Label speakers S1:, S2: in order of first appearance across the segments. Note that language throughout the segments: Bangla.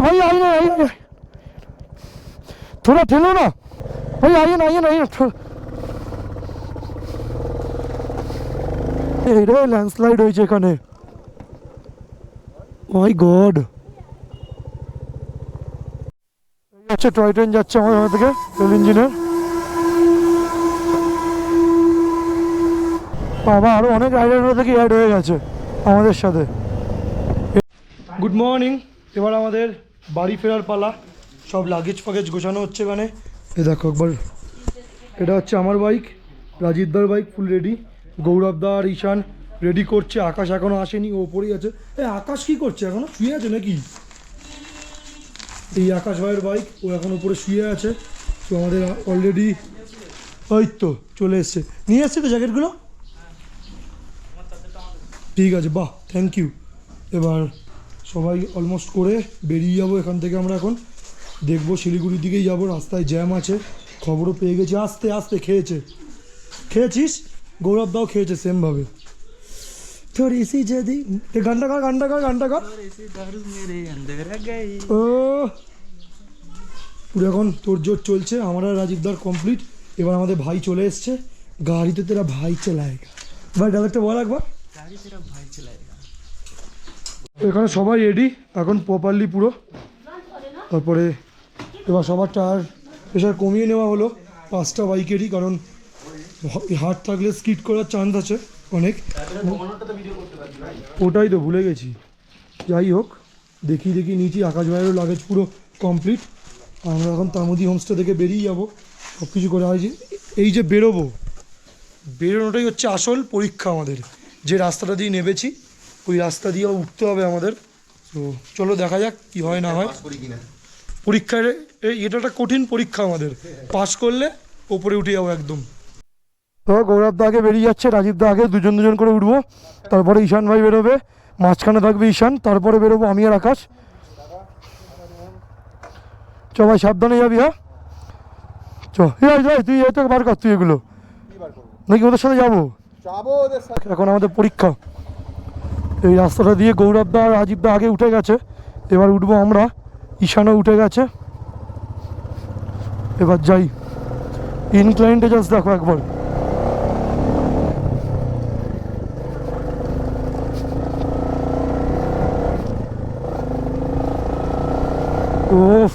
S1: भाई आइए ना आइए ना। थोड़ा ठेलो ना भाई आइए ना आइए ना आइए ना थोड़ा এই রে ল্যান্ডস্লাইড হয়েছে এখানে মাই গড হচ্ছে টয় ট্রেন যাচ্ছে আমাদের ওখান থেকে রেল ইঞ্জিনের বাবা আরো অনেক রাইডার থেকে অ্যাড হয়ে গেছে আমাদের সাথে গুড মর্নিং এবার আমাদের বাড়ি ফেরার পালা, সব লাগেজ ফাগেজ গোছানো হচ্ছে এখানে। এ দেখো একবার, এটা হচ্ছে আমার বাইক রাজীবদার বাইক ফুল রেডি গৌরবদা আর ঈশান রেডি করছে, আকাশ এখনও আসেনি, ও পড়েই আছে। এ, আকাশ কি করছে? এখনও শুয়ে আছে নাকি? এই আকাশ ভাইয়ের বাইক ও এখন উপরে শুয়ে আছে। তো আমাদের অলরেডি ওই তো, চলে এসছে। নিয়ে এসছে তো জ্যাকেটগুলো ঠিক আছে, বাহ থ্যাংক ইউ এবার সবাই অলমোস্ট করে বেরিয়ে যাব এখান থেকে আমরা এখন। দেখব শিলিগুড়ির দিকেই যাব রাস্তায় জ্যাম আছে খবরও পেয়ে গেছে। আস্তে আস্তে খেয়েছে। খেয়েছিস? গৌরব দাও খেয়েছে সেমভাবে তোর এসি যদি গানটা কর গানটা কর গানটা কর ও। পুরো এখন তোর জোর চলছে আমরা রাজীবদার কমপ্লিট এবার আমাদের ভাই চলে এসছে। গাড়িতে তোরা ভাই চালায়। বাট একটা বল একবার।
S2: গাড়ি ভাই চালায়।
S1: এখানে সবাই রেডি এখন প্রপারলি পুরো। তারপরে এবার সবার টায়ার প্রেশার কমিয়ে নেওয়া হলো পাঁচটা বাইকেরই কারণ হাট থাকলে স্কিড করার চান্স আছে অনেক। ওটাই তো ভুলে গেছি। যাই হোক, দেখি দেখি নিচে আকাশ ভাইয়েরও লাগেজ পুরো কমপ্লিট আমরা এখন তামুদি হোমস্টে থেকে বেরিয়ে যাব। সব কিছু করে হয় এই যে বেরোবো, বেরোনোটাই হচ্ছে আসল পরীক্ষা আমাদের। যে রাস্তাটা দিয়ে নেবেছি ওই রাস্তা দিয়ে উঠতে হবে আমাদের। তো চলো দেখা যাক কি হয় না হয়। পরীক্ষার এটা একটা কঠিন পরীক্ষা আমাদের। পাশ করলে ওপরে উঠে যাব একদম। তো গৌরব দা আগে বেরিয়ে যাচ্ছে রাজীব দা আগে দুজন দুজন করে উঠবো। তারপরে ঈশান ভাই বেরোবে মাঝখানে থাকবে ঈশান তারপরে বেরোবো আমি আর আকাশ। চ ভাই সাবধানে যাবি হ্যাঁ? চ এই আয়, এই, তুই এটা বার কর তুই এগুলো। নাকি ওদের সাথে যাব?
S3: যাব
S1: এখন আমাদের পরীক্ষা। এই রাস্তাটা দিয়ে গৌরব দা আর রাজীব দা আগে উঠে গেছে। এবার উঠবো আমরা। ঈশানও উঠে গেছে। এবার যাই। ইনক্লাইন্টে জাস্ট দেখো একবার। ওফ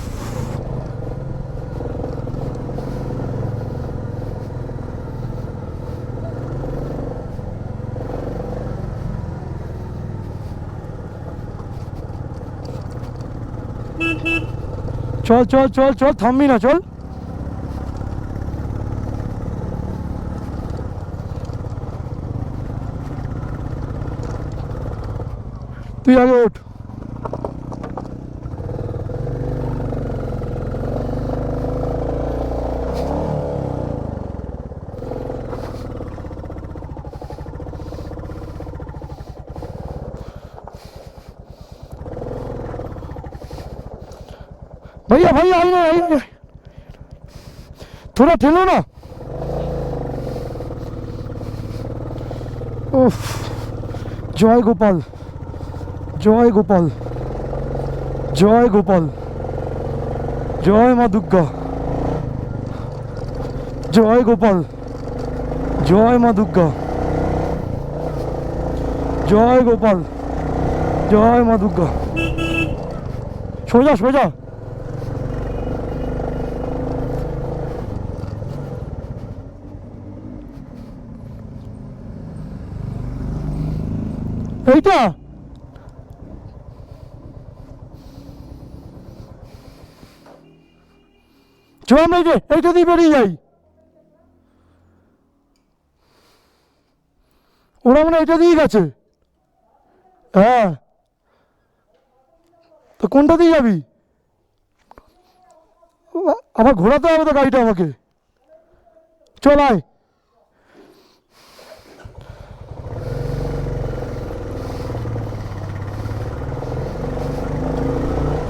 S1: চল চল চল চল থামবি না চল। তুই আগে ওঠ। भैया भैया आइए ना आइए ना। थोड़ा ठेलो ना উফ জয় গোপাল জয় গোপাল জয় গোপাল জয় মা দুর্গা জয় গোপাল জয় মা দুর্গা জয় গোপাল জয় মা দুর্গা সোজা সোজা এইটা? চল এই যে এইটা দিয়ে বেরিয়ে যাই। ওরা মানে এটা দিয়ে গেছে। হ্যাঁ। তো কোনটা দিয়ে যাবি? আবার ঘোরাতে হবে তো গাড়িটা আমাকে। চল আয়।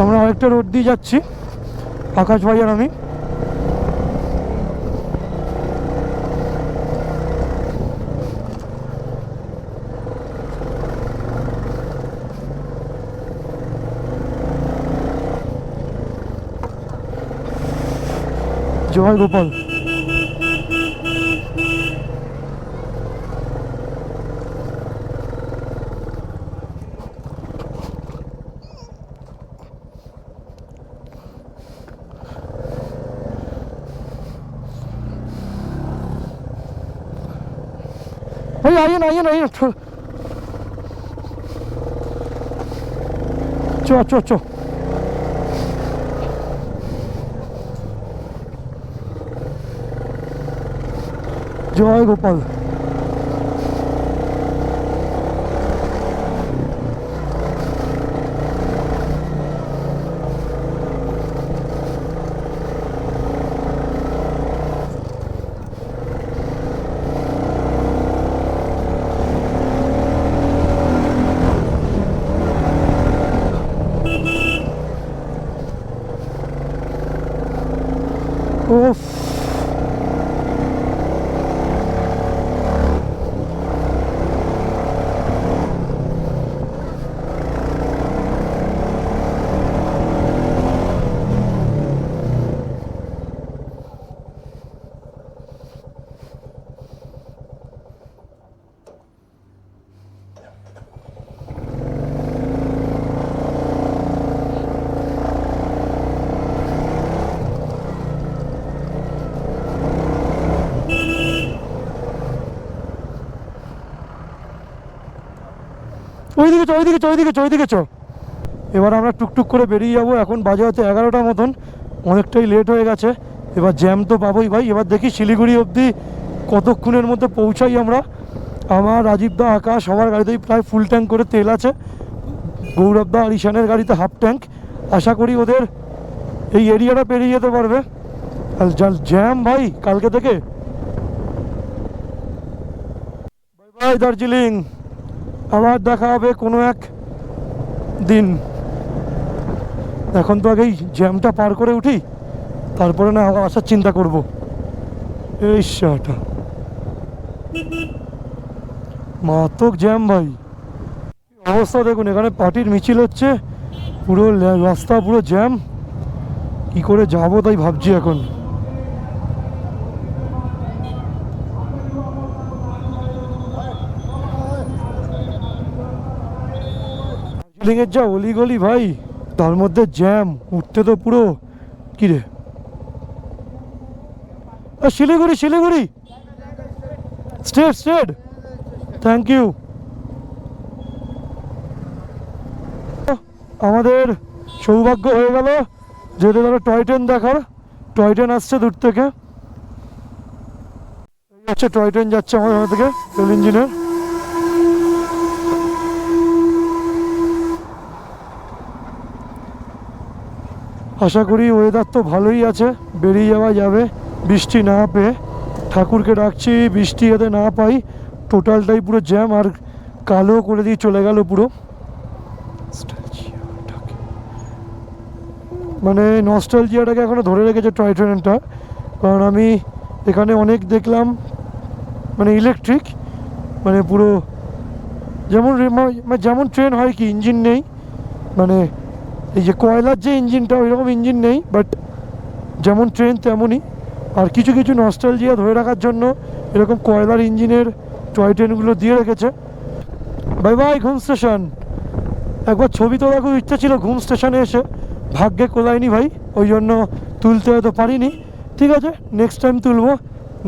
S1: আমরা অনেকটা রোড দিয়ে যাচ্ছি। আকাশ ভাই আর আমি। জয় গোপাল। 呀，硬了硬了硬了，出！叫叫叫！有一个包子。ওইদিকে চো ওইদিকে চো ওইদিকে চো ওইদিকে চো। এবার আমরা টুকটুক করে বেরিয়ে যাব। এখন বাজে হচ্ছে এগারোটার মতন। অনেকটাই লেট হয়ে গেছে। এবার জ্যাম তো পাবোই ভাই। এবার দেখি শিলিগুড়ি অবধি কতক্ষণের মধ্যে পৌঁছাই আমরা। আমার রাজীব দা, আকাশ সবার গাড়িতেই প্রায় ফুল ট্যাঙ্ক করে তেল আছে। গৌরব দা আর ঈশানের গাড়িতে হাফ ট্যাঙ্ক আশা করি ওদের এই এরিয়াটা পেরিয়ে যেতে পারবে। জ্যাম ভাই, কালকে থেকে। Bye bye Darjeeling. আবার দেখা হবে কোনো এক দিন। এখন তো আগেই জ্যামটা পার করে উঠি, তারপরে না আবার আসার চিন্তা করব। এই শাটা। মারাত্মক জ্যাম ভাই। অবস্থা দেখুন, এখানে পার্টির মিছিল হচ্ছে, পুরো রাস্তা পুরো জ্যাম। কি করে যাব তাই ভাবছি এখন। দার্জিলিংয়ের যা অলিগলি ভাই, তার মধ্যে জ্যাম উঠতে তো পুরো। কি রে Siliguri Siliguri. State state thank you আমাদের সৌভাগ্য হয়ে গেল যেটা ধরো টয় ট্রেন দেখার। টয় ট্রেন আসছে দূর থেকে। টয় ট্রেন যাচ্ছে আমাদের থেকে রেল ইঞ্জিনের। আশা করি ওয়েদার তো ভালোই আছে, বেরিয়ে যাওয়া যাবে, বৃষ্টি না পেয়ে। ঠাকুরকে ডাকছি, বৃষ্টি যাতে না পাই টোটালটাই পুরো জ্যাম আর কালো করে দিয়ে চলে গেল পুরো। মানে নস্টালজিয়াটাকে এখনও ধরে রেখেছে টয় ট্রেনটা কারণ আমি এখানে অনেক দেখলাম মানে ইলেকট্রিক মানে পুরো যেমন মানে যেমন ট্রেন হয় কি ইঞ্জিন নেই মানে এই যে কয়লার যে ইঞ্জিনটা ওই রকম ইঞ্জিন নেই বাট যেমন ট্রেন তেমনই। আর কিছু কিছু নস্টালজিয়া ধরে রাখার জন্য এরকম কয়লার ইঞ্জিনের টয় ট্রেনগুলো দিয়ে রেখেছে। বাই বাই ঘুম স্টেশন একবার ছবি তোলা খুব ইচ্ছা ছিল, ঘুম স্টেশনে এসে ভাগ্যে কোলায়নি ভাই, ওই জন্য তুলতে হয়তো পারিনি। ঠিক আছে নেক্সট টাইম তুলবো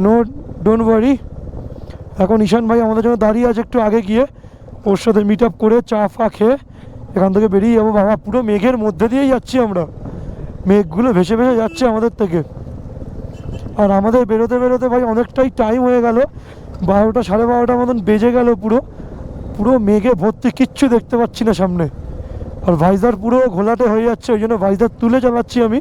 S1: নো ডোন্ট ওয়ারি এখন ঈশান ভাই আমাদের জন্য দাঁড়িয়ে আছে একটু আগে গিয়ে, ওর সাথে মিট আপ করে চা ফা খেয়ে। এখান থেকে বেরিয়ে যাব বাবা। পুরো মেঘের মধ্যে দিয়েই যাচ্ছি আমরা। মেঘগুলো ভেসে ভেসে যাচ্ছে আমাদের থেকে। আর আমাদের বেরোতে বেরোতে ভাই অনেকটাই টাইম হয়ে গেল। বারোটা সাড়ে বারোটার মতন বেজে গেল পুরো। পুরো মেঘে ভর্তি কিচ্ছু দেখতে পাচ্ছি না সামনে। আর ভাইজার পুরো ঘোলাটে হয়ে যাচ্ছে, ওই জন্য ভাইজার তুলে চালাচ্ছি আমি।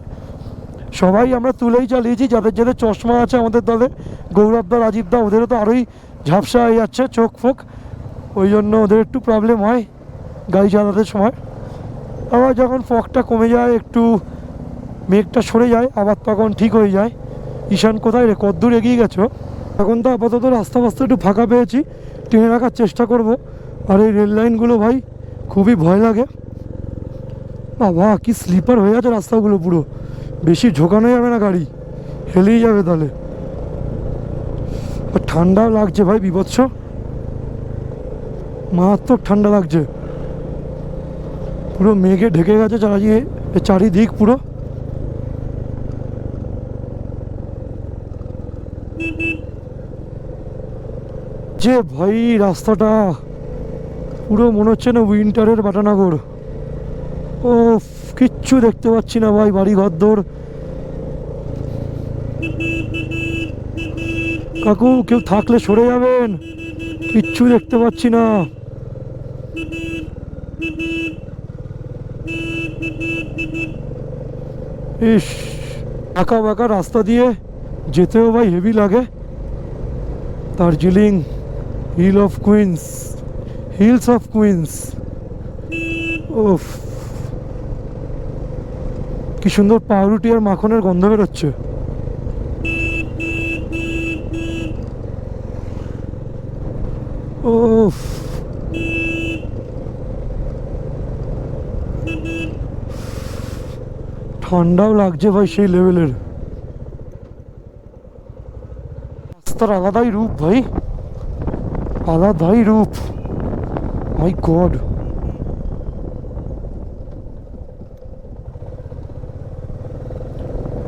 S1: সবাই আমরা তুলেই চালিয়েছি, যাদের যাদের চশমা আছে আমাদের দলে। গৌরবদা রাজীবদা ওদেরও তো আরোই ঝাপসা হয়ে যাচ্ছে, চোখ ফোক। ওই জন্য ওদের একটু প্রবলেম হয়। গাড়ি চালাতে সময়। আবার যখন ফগটা কমে যায়, একটু মেঘটা সরে যায়, আবার তখন ঠিক হয়ে যায়। ঈশান, কোথায় রে? কদ্দূর এগিয়ে গেছো? এখন তো আপাতত রাস্তা ফাস্তা একটু ফাঁকা পেয়েছি। টেনে রাখার চেষ্টা করব। আর এই রেল লাইনগুলো ভাই, খুবই ভয় লাগে। বাবা, কি স্লিপার হয়ে আছে রাস্তাগুলো পুরো। বেশি ঝোকানো যাবে না গাড়ি। হেলেই যাবে তাহলে। ঠান্ডাও লাগছে ভাই, বিভৎস। মারাত্মক ঠান্ডা লাগছে। পুরো মেঘে ঢেকে গেছে চারিদিকে চারিদিক পুরো। যে ভাই রাস্তাটা, পুরো মনে হচ্ছে না উইন্টারের বাটানগর। ও কিচ্ছু দেখতে পাচ্ছি না ভাই বাড়ি ঘরদোর কাকু, কেউ থাকলে সরে যাবেন, কিচ্ছু দেখতে পাচ্ছি না। ইস, একা বাঁকা রাস্তা দিয়ে যেতেও ভাই হেভি লাগে। Darjeeling, hill of queens, hills of queens. ওফ কি সুন্দর পাউরুটি আর মাখনের গন্ধ বেরোচ্ছে ওফ ঠান্ডাও লাগছে ভাই সেই লেভেলের রাস্তার আলাদাই রূপ ভাই। আলাদাই রূপ। মাই গড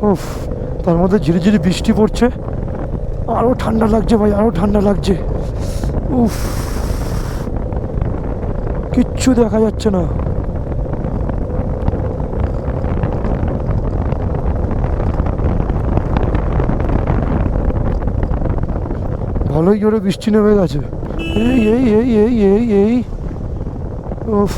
S1: উফ, তার মধ্যে ঝিরি ঝিরি বৃষ্টি পড়ছে। আরও ঠান্ডা লাগছে ভাই আরও ঠান্ডা লাগছে। উফ। কিচ্ছু দেখা যাচ্ছে না। ভালোই জোরে বৃষ্টি নেমে গেছে। এই এই এই এই এই এই। উফ।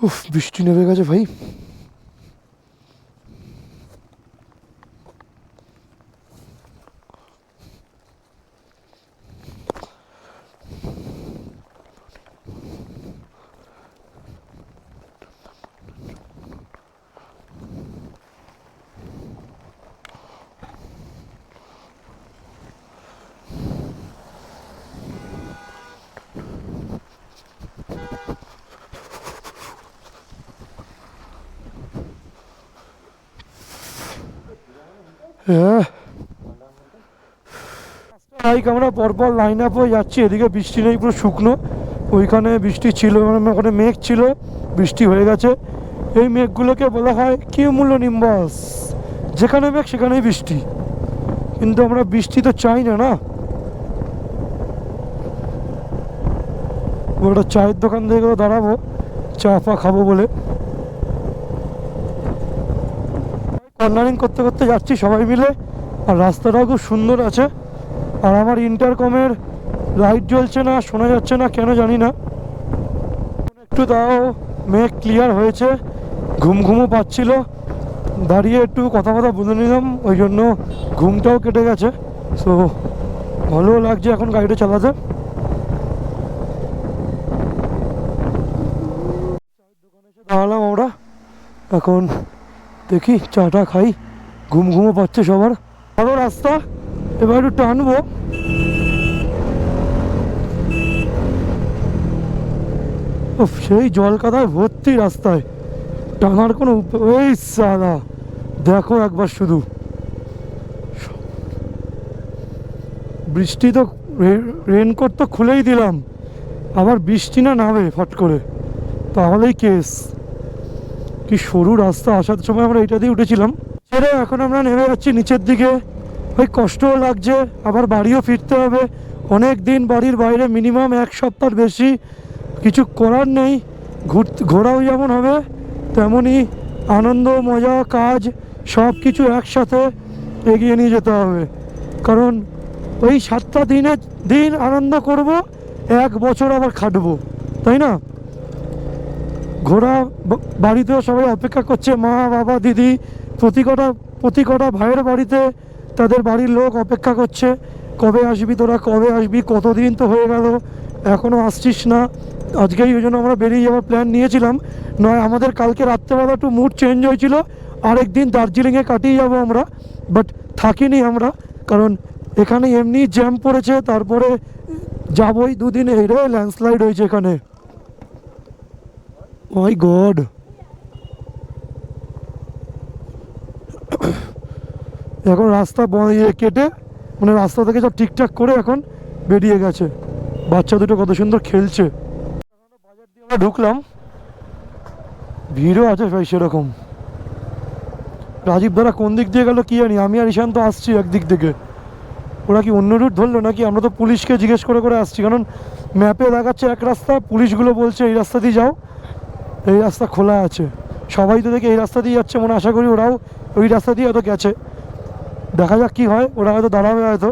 S1: উফ বৃষ্টি নেমে গেছে ভাই হ্যাঁ বাইক আমরা পরপর লাইন আপ হয়ে যাচ্ছি। এদিকে বৃষ্টি নেই, পুরো শুকনো। ওইখানে বৃষ্টি ছিল মানে ওখানে মেঘ ছিল, বৃষ্টি হয়ে গেছে। এই মেঘগুলোকে বলা হয় কি মূল্য নিম্বাস যেখানে মেঘ, সেখানেই বৃষ্টি। কিন্তু আমরা বৃষ্টি তো চাই না না? ওটা চায়ের দোকান থেকে দাঁড়াবো, চা ফা খাব বলে। কর্নারিং করতে করতে যাচ্ছি সবাই মিলে, আর রাস্তাটাও খুব সুন্দর আছে। আর আমার ইন্টারকমের লাইট জ্বলছে না, শোনা যাচ্ছে না, কেন জানি না। একটু তাও মেঘ ক্লিয়ার হয়েছে, ঘুম ঘুমও পাচ্ছিল। দাঁড়িয়ে একটু কথা কথা বলে নিলাম, ওই জন্য ঘুমটাও কেটে গেছে। সো ভালো লাগছে এখন গাড়িটা চালাতে। দাঁড়ালাম আমরা। এখন দেখি চাটা খাই, ঘুম ঘুমও পাচ্ছে সবার। ভালো রাস্তা। এবার একটু টানবো। সেই জল কাদায় ভর্তি রাস্তায়। টানার কোনো ওই সালা, দেখো একবার শুধু। বৃষ্টি তো রেনকোট তো খুলেই দিলাম। আবার বৃষ্টি না নামে ফট করে। তাহলেই কেস। কি সরু রাস্তা, আসার সময় আমরা এটা দিয়ে উঠেছিলাম। ছেড়ে এখন আমরা নেমে যাচ্ছি নিচের দিকে। ওই কষ্টও লাগছে, আবার বাড়িও ফিরতে হবে। অনেক দিন বাড়ির বাইরে মিনিমাম এক সপ্তাহ বেশি কিছু করার নেই, ঘুরতে, ঘোরাও যেমন হবে তেমনই আনন্দ, মজা, কাজ সব কিছু একসাথে এগিয়ে নিয়ে যেতে হবে। কারণ ওই সাতটা দিনের দিন আনন্দ করব, এক বছর আবার খাটবো, তাই না? বা- বাড়িতেও সবাই অপেক্ষা করছে, মা, বাবা, দিদি, প্রতি কটা প্রতি কটা ভাইয়ের বাড়িতে তাদের বাড়ির লোক অপেক্ষা করছে, কবে আসবি তোরা, কবে আসবি, কতদিন তো হয়ে গেল এখনও আসছিস না। আজকেই ওই জন্য আমরা বেরিয়ে যাওয়ার প্ল্যান নিয়েছিলাম। নয়, আমাদের কালকে রাত্রেবেলা একটু মুড চেঞ্জ হয়েছিল আরেক দিন দার্জিলিংয়ে কাটিয়ে যাব আমরা বাট থাকিনি আমরা, কারণ এখানে এমনি জ্যাম পড়েছে, তারপরে যাবই দুদিন, এই রে ল্যান্ডস্লাইড হয়েছে এখানে। মাই গড এখন রাস্তা ইয়ে কেটে মানে রাস্তা থেকে সব ঠিকঠাক করে এখন বেরিয়ে গেছে। বাচ্চা দুটো কত সুন্দর খেলছে। বাজার দিয়ে আমরা ঢুকলাম। ভিড়ও আছে ভাই সেরকম। রাজীব দাদা কোন দিক দিয়ে গেল কি জানি, আমি আর ঈশান্ত আসছি একদিক থেকে। ওরা কি অন্য রুট ধরলো নাকি? আমরা তো পুলিশকে জিজ্ঞেস করে করে আসছি। কারণ ম্যাপে দেখাচ্ছে এক রাস্তা, পুলিশগুলো বলছে, এই রাস্তা দিয়ে যাও। এই রাস্তা খোলা আছে। সবাই তো দেখে এই রাস্তা দিয়ে যাচ্ছে মনে আশা করি ওরাও ওই রাস্তা দিয়ে হয়তো গেছে। দেখা যাক কি হয়, ওরা হয়তো দাঁড়াবে হয়তো।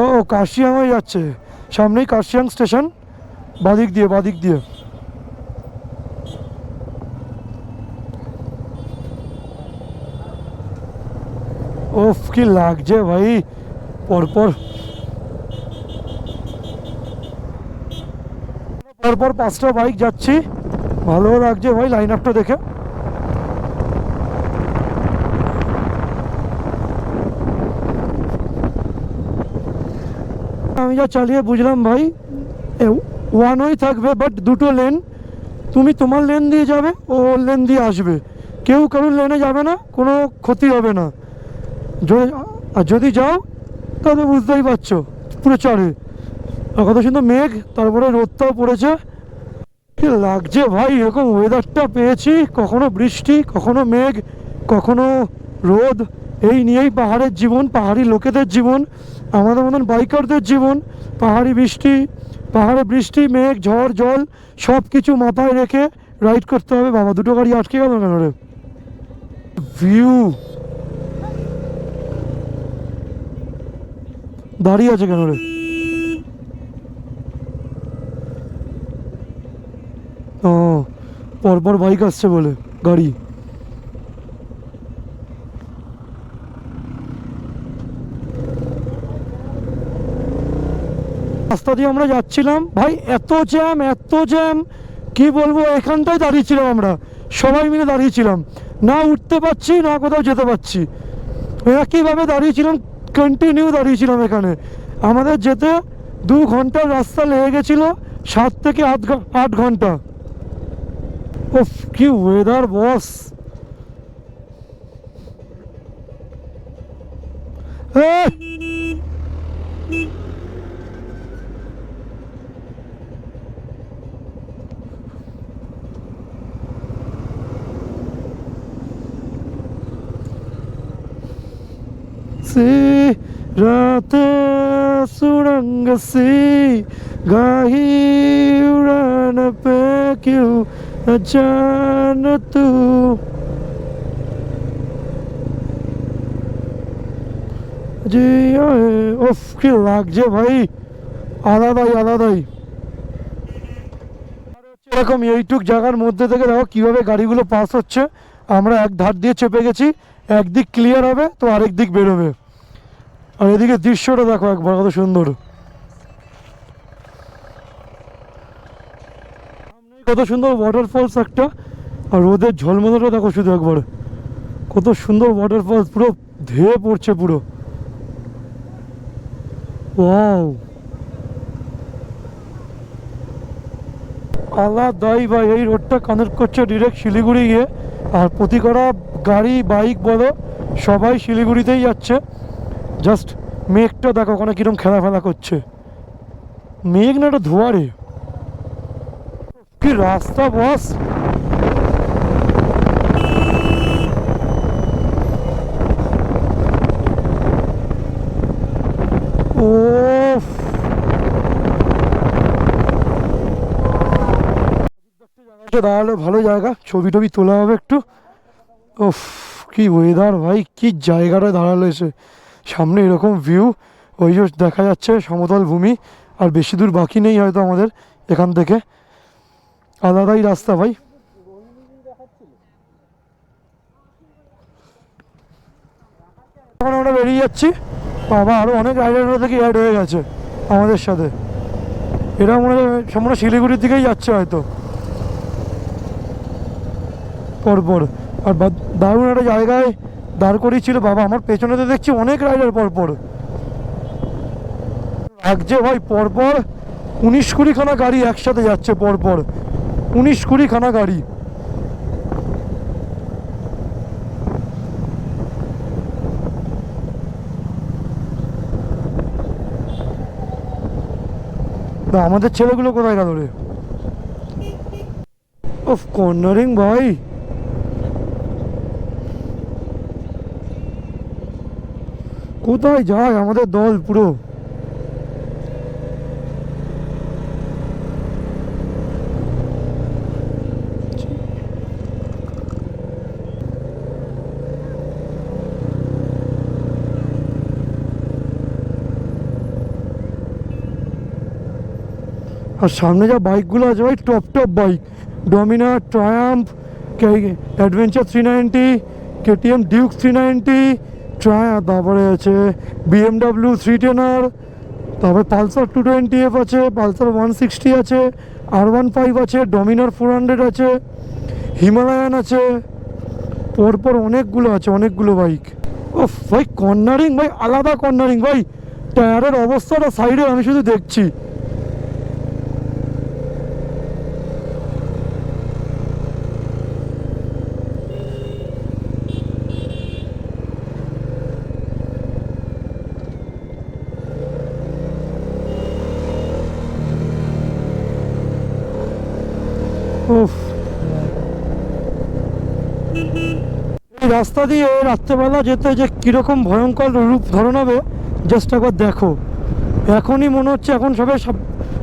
S1: ও ও কার্শিয়াংয়ে যাচ্ছে। সামনেই কার্শিয়াং স্টেশন, বাদিক দিয়ে বাদিক দিয়ে। ওফ, কি লাগছে ভাই, পরপর। পরপর পাঁচটা বাইক যাচ্ছি। ভালো লাগছে ভাই লাইন আপটা দেখে। আমি যা চালিয়ে বুঝলাম ভাই ওয়ান ওয়ে থাকবে বাট দুটো লেন তুমি তোমার লেন দিয়ে যাবে, ও লেন দিয়ে আসবে। কেউ কারোর লেনে যাবে না, কোনো ক্ষতি হবে না। আর যদি যাও, তাহলে বুঝতেই পারছ, পুরো চড়ে। কত সুন্দর মেঘ, তারপরে রোদটাও পড়েছে। কি লাগছে ভাই, এরকম ওয়েদারটা পেয়েছি। কখনো বৃষ্টি, কখনো মেঘ, কখনো রোদ। এই নিয়েই পাহাড়ের জীবন, পাহাড়ি লোকেদের জীবন। আমাদের মতন বাইকারদের জীবন, পাহাড়ি বৃষ্টি, পাহাড়ে বৃষ্টি, মেঘ, ঝড়, জল সব কিছু মাথায় রেখে রাইড করতে হবে। বাবা, দুটো গাড়ি আটকে গেল কেন রে? ভিউ দাঁড়িয়ে আছে কেন রে? ও, পরপর বাইক আসছে বলে, গাড়ি। রাস্তা দিয়ে আমরা যাচ্ছিলাম। ভাই, এত জ্যাম এত জ্যাম কি বলব, এখানটায় দাঁড়িয়েছিলাম আমরা। সবাই মিলে দাঁড়িয়েছিলাম না উঠতে পারছি, না কোথাও যেতে পারছি। একইভাবে দাঁড়িয়েছিলাম কন্টিনিউ দাঁড়িয়েছিলাম এখানে। আমাদের যেতে দু ঘণ্টার রাস্তা লেগে গেছিল, সাত থেকে আট আট ঘণ্টা। ওফ কি ওয়েদার বস সি রাত সুরঙ্গ সি গাহি উড়ান পে কেউ জান তু জি কি লাগছে ভাই আলাদাই আলাদাই এরকম এইটুক জায়গার মধ্যে থেকে দেখো কীভাবে গাড়িগুলো পাস হচ্ছে। আমরা এক ধার দিয়ে চেপে গেছি, একদিক ক্লিয়ার হবে, তো আরেক দিক বেরোবে। আর এদিকে দৃশ্যটা দেখো একবার কত সুন্দর। কত সুন্দর ওয়াটারফলস একটা, আর রোদের ঝলমলটা দেখো শুধু একবার। কত সুন্দর ওয়াটারফলস পুরো ধেয়ে পড়ছে পুরো। ওয়াও। আলাদাই ভাই, এই রোডটা কানেক্ট করছে ডিরেক্ট শিলিগুড়ি গিয়ে। আর প্রতি গাড়ি বাইক বলো, সবাই শিলিগুড়িতেই যাচ্ছে। জাস্ট মেঘটা দেখো ওখানে কিরম খেলা ফেলা করছে। মেঘ না একটা ধোয়ারে কি রাস্তা বস দাঁড়াল, ভালো জায়গা। ছবি টবি তোলা হবে একটু। ওফ কি ওয়েদার ভাই, কি জায়গাটা দাঁড়াল এসে। সামনে এরকম ভিউ ওই যে দেখা যাচ্ছে সমতল ভূমি, আর বেশি দূর বাকি নেই হয়তো আমাদের এখান থেকে। আলাদাই রাস্তা ভাই। এখন আমরা বেরিয়ে যাচ্ছি। বাবা আরও অনেক রাইডার থেকে অ্যাড হয়ে গেছে আমাদের সাথে। এরা মনে হয় আমরা শিলিগুড়ির দিকেই যাচ্ছে হয়তো। পরপর। আর দারুণ একটা জায়গায় দাঁড় করিয়েছিল, বাবা, আমার পেছনে তো দেখছি অনেক রাইডার পরপর। লাগছে ভাই পরপর উনিশ কুড়িখানা গাড়ি একসাথে যাচ্ছে পরপর, উনিশ কুড়িখানা গাড়ি। তা আমাদের ছেলেগুলো কোথায় গেল রে? ওফ কর্নারিং ভাই। কোথায় যায় আমাদের দল পুরো? আর সামনে যা বাইকগুলো আছে ভাই, top top bike. Dominar Triumph Adventure three ninety, KTM Duke three ninety Traya তারপরে আছে বিএমডাব্লিউ থ্রি টেনার তারপরে পালসার টু টোয়েন্টি এফ আছে, পালসার ওয়ান সিক্সটি আছে আর ওয়ান ফাইভ আছে ডমিনার ফোর হান্ড্রেড আছে হিমালয়ান আছে, পরপর অনেকগুলো আছে, অনেকগুলো বাইক ও ভাই কর্নারিং ভাই, আলাদা কর্নারিং ভাই টায়ারের অবস্থাটা সাইডে আমি শুধু দেখছি উফ এই রাস্তা দিয়ে রাত্রেবেলা যেতে যে কীরকম ভয়ঙ্কর রূপ ধারণ হবে জাস্ট একবার দেখো। এখনই মনে হচ্ছে এখন সবে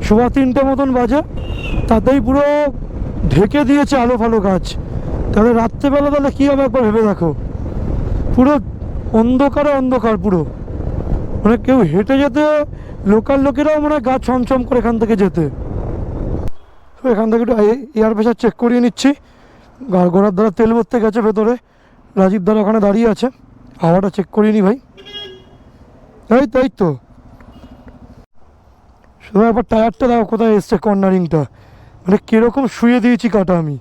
S1: সোয়া তিনটে মতন বাজে, তাতেই পুরো ঢেকে দিয়েছে আলো ফালো গাছ। তাহলে রাত্রেবেলা তাহলে কী হবে একবার ভেবে দেখো। পুরো অন্ধকারে অন্ধকার পুরো। মানে কেউ হেঁটে যেতে, লোকাল লোকেরাও মানে গা ছমছম করে এখান থেকে যেতে। এখান থেকে একটু এয়ার প্রেশার চেক করিয়ে নিচ্ছি। গা- ঘোড়ার দ্বারা তেল ভরতে গেছে ভেতরে। রাজীব দ্বারা ওখানে দাঁড়িয়ে আছে। হাওয়াটা চেক করিয়ে নি ভাই। এই তাই তো। শুধু একবার টায়ারটা দেখো কোথায় এসছে কর্নারিংটা। মানে কীরকম শুয়ে দিয়েছি কাটা আমি।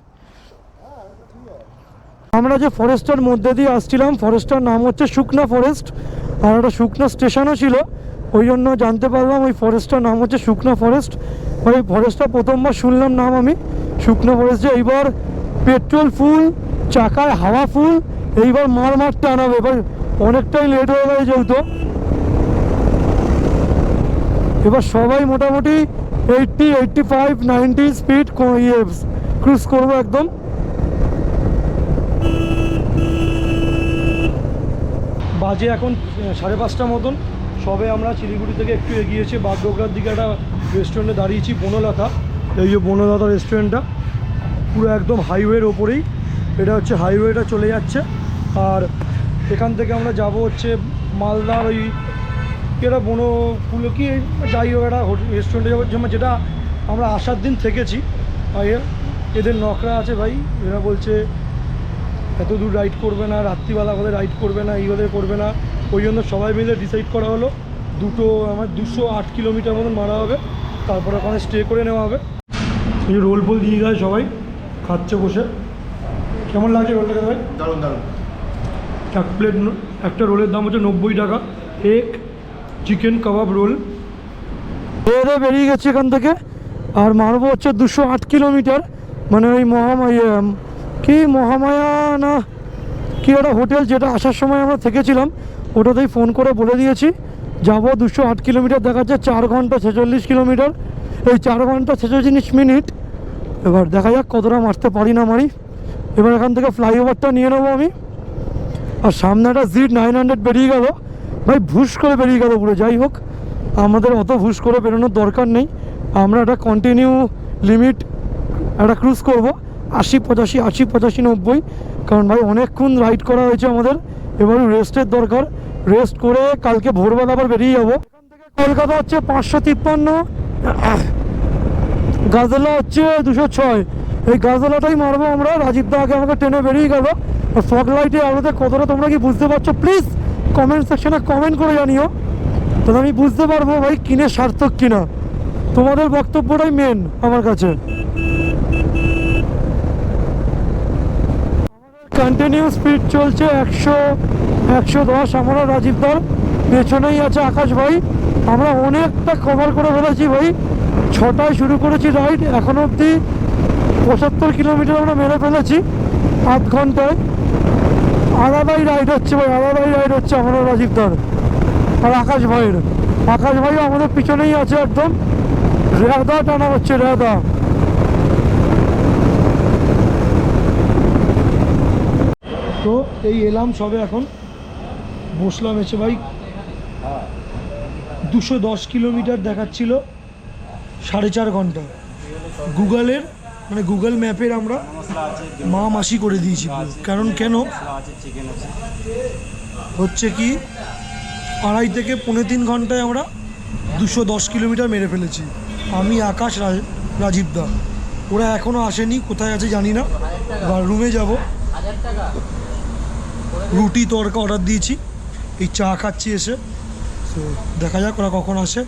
S1: আমরা যে ফরেস্টের মধ্যে দিয়ে আসছিলাম ফরেস্টটার নাম হচ্ছে শুকনা ফরেস্ট, আর একটা শুকনা স্টেশনও ছিল। ওই জন্য জানতে পারলাম ওই ফরেস্টটার নাম হচ্ছে শুকনা ফরেস্ট। ওই ফরেস্টটা প্রথমবার শুনলাম নাম আমি। শুকনো ফরেস্ট যে এইবার পেট্রোল ফুল, চাকায় হাওয়া ফুল এইবার মার মার টানাবে এবার অনেকটাই লেট হয়ে গেছে যেহেতু এবার সবাই মোটামুটি eighty eighty five ninety speed ইয়ে ক্রুজ করব একদম। বাজে এখন সাড়ে পাঁচটা মতন। সবে আমরা শিলিগুড়ি থেকে একটু এগিয়েছি বাগডোগরার দিকে একটা রেস্টুরেন্টে দাঁড়িয়েছি, বনলতা। এই যে বনলতা রেস্টুরেন্টটা পুরো একদম হাইওয়ের ওপরেই। এটা হচ্ছে হাইওয়েটা চলে যাচ্ছে। আর এখান থেকে আমরা যাব হচ্ছে মালদার ওই এটা বনো পুলো কি, যাই হোক একটা রেস্টুরেন্টে যাব। যেমন যেটা আমরা আসার দিন থেকেছি এদের নকরা আছে ভাই, এরা বলছে এত দূর রাইড করবে না, রাত্রিবেলা করে রাইড করবে না এইভাবে করবে না। ওই জন্য সবাই মিলে ডিসাইড করা হলো, দুটো আমার দুশো আট কিলোমিটার মতন মারা হবে, তারপরে ওখানে স্টে করে নেওয়া হবে। এই রোল ফোল দিয়ে যায় সবাই, খাচ্ছে বসে। কেমন লাগছে রোলটা ভাই?
S3: দারুণ দারুণ।
S1: এক প্লেট একটা রোলের দাম হচ্ছে নব্বই টাকা, এক চিকেন কাবাব রোল। এরে বেরিয়ে গেছে এখান থেকে, আর মারব হচ্ছে দুশো আট কিলোমিটার মানে ওই মহামায়া, কি মহামায়া না, কি ওটা হোটেল যেটা আসার সময় আমরা থেকেছিলাম, ওটাতেই ফোন করে বলে দিয়েছি, যাব দুশো আট কিলোমিটার, দেখা দেখাচ্ছে চার ঘণ্টা ছেচল্লিশ কিলোমিটার, এই চার ঘণ্টা ছেচল্লিশ মিনিট, এবার দেখা যাক কতটা মারতে পারি না মারি, এবার এখান থেকে ফ্লাইওভারটা নিয়ে নেব আমি। আর সামনে একটা জিড নাইন হান্ড্রেড বেরিয়ে গেল। ভাই, ভুস করে বেরিয়ে গেল পুরো। যাই হোক, আমাদের অত ভুস করে বেরোনোর দরকার নেই। আমরা একটা কন্টিনিউ লিমিট একটা ক্রুজ করব। আশি পঁচাশি আশি পঁচাশি, নব্বই। কারণ ভাই, অনেকক্ষণ রাইড করা হয়েছে আমাদের। এবার রেস্টের দরকার। রেস্ট করে কালকে ভোরবেলা আবার বেরিয়ে যাব। কলকাতা হচ্ছে পাঁচশো তিপ্পান্ন। গাজলা হচ্ছে দুশো ছয়। এই গাছতলাটাই মারবো আমরা। রাজীব দা আগে আমাকে টেনে বেরিয়ে গেল। ফগ লাইটে আমাদের কতটা তোমরা কি বুঝতে পারছ? প্লিজ কমেন্ট সেকশনে কমেন্ট করে জানিও। তাহলে আমি বুঝতে পারব ভাই কিনে সার্থক কিনা। তোমাদের বক্তব্যটাই মেন আমার কাছে। কন্টিনিউ স্পিড চলছে একশো একশো দশ। আমরা রাজীব দার পেছনেই আছে আকাশ ভাই। আমরা অনেকটা কভার করে ফেলেছি ভাই। ছটায় শুরু করেছি রাইড এখন অবধি পঁচাত্তর কিলোমিটার আমরা মেরে ফেলেছি, আধ ঘন্টায়। আলাদাই রাইড হচ্ছে ভাই, আলাদাই রাইড হচ্ছে আমরা রাজীব দার। আর আকাশ ভাইয়ের। আকাশ ভাইও আমাদের পিছনেই আছে একদম। রেদা টানা হচ্ছে রেদা তো এই এলাম সবে এখন। বসলাম এসে ভাই। দুশো দশ কিলোমিটার দেখাচ্ছিল সাড়ে চার ঘণ্টা। গুগলের মানে গুগল ম্যাপের আমরা মা মাসি করে দিয়েছি কারণ কেন? হচ্ছে কি, আড়াই থেকে পৌনে তিন ঘন্টায় আমরা দুশো দশ কিলোমিটার মেরে ফেলেছি। আমি, আকাশ রাজীব দা। ওরা এখনও আসেনি, কোথায় আছে জানি না। বা রুমে যাব। রুটি তড়কা অর্ডার দিয়েছি। এই চা খাচ্ছি এসে। তো দেখা যাক ওরা কখন আসে।